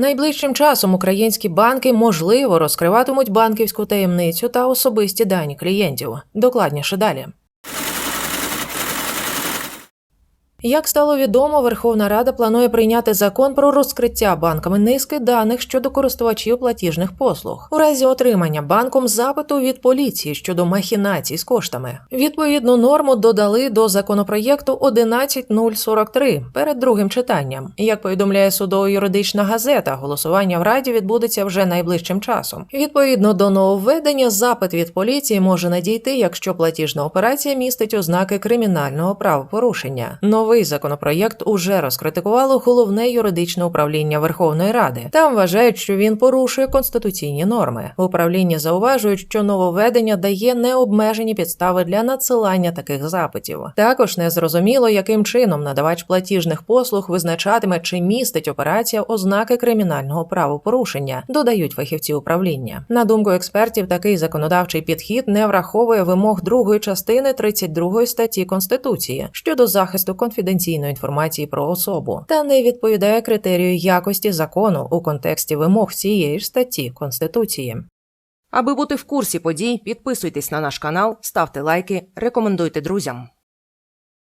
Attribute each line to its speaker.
Speaker 1: Найближчим часом українські банки можливо розкриватимуть банківську таємницю та особисті дані клієнтів. Докладніше далі. Як стало відомо, Верховна Рада планує прийняти закон про розкриття банками низки даних щодо користувачів платіжних послуг у разі отримання банком запиту від поліції щодо махінацій з коштами. Відповідну норму додали до законопроєкту 11043 перед другим читанням. Як повідомляє судово-юридична газета, голосування в Раді відбудеться вже найближчим часом. Відповідно до нововведення, запит від поліції може надійти, якщо платіжна операція містить ознаки кримінального правопорушення. Новий законопроєкт уже розкритикувало головне юридичне управління Верховної Ради. Там вважають, що він порушує конституційні норми. В управлінні зауважують, що нововведення дає необмежені підстави для надсилання таких запитів. Також не зрозуміло, яким чином надавач платіжних послуг визначатиме, чи містить операція ознаки кримінального правопорушення, додають фахівці управління. На думку експертів, такий законодавчий підхід не враховує вимог другої частини 32 статті Конституції щодо захисту конфіденційної інформації про особу та не відповідає критерію якості закону у контексті вимог цієї ж статті Конституції.
Speaker 2: Аби бути в курсі подій, підписуйтесь на наш канал, ставте лайки, рекомендуйте друзям.